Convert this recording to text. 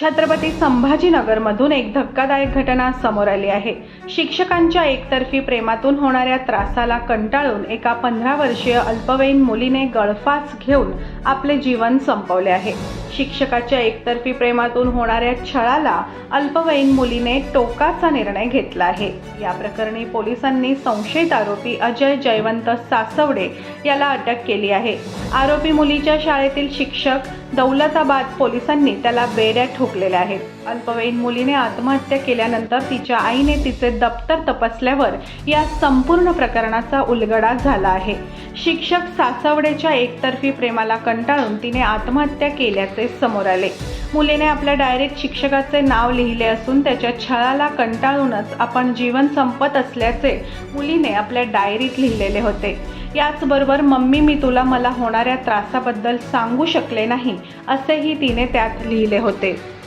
छत्रपती संभाजीनगरमधून एक धक्कादायक घटना समोर आली आहे. शिक्षकांच्या एकतर्फी प्रेमातून होणाऱ्या त्रासाला कंटाळून एका पंधरा वर्षीय अल्पवयीन मुलीने गळफास घेऊन आपले जीवन संपवले आहे. शिक्षकाच्या एकतर्फी प्रेमातून होणाऱ्या छळाला अल्पवयीन मुलीने टोकाचा निर्णय घेतला आहे. या प्रकरणी पोलिसांनी संशयित आरोपी अजय जयवंत सासवडे याला अटक केली आहे. आरोपी मुलीच्या शाळेतील शिक्षक दौलताबाद पोलिसांनी त्याला बेड्या ठोकलेल्या आहेत अल्पवयीन मुलीने आत्महत्या केल्यानंतर तिच्या आईने तिचे दप्तर तपासल्यावर या संपूर्ण प्रकरणाचा उलगडा झाला आहे. शिक्षक सासवडेच्या एकतर्फी प्रेमाला कंटाळून तिने आत्महत्या केल्याचे समोर आले. मुलीने आपल्या डायरेक्ट शिक्षकाचे नाव लिहिले असून त्याच्या छळाला कंटाळूनच आपण जीवन संपत असल्याचे मुलीने आपल्या डायरीत लिहिलेले होते. याचबरोबर मम्मी मी तुला मला होणाऱ्या त्रासाबद्दल सांगू शकले नाही असेही तिने त्यात लिहिले होते.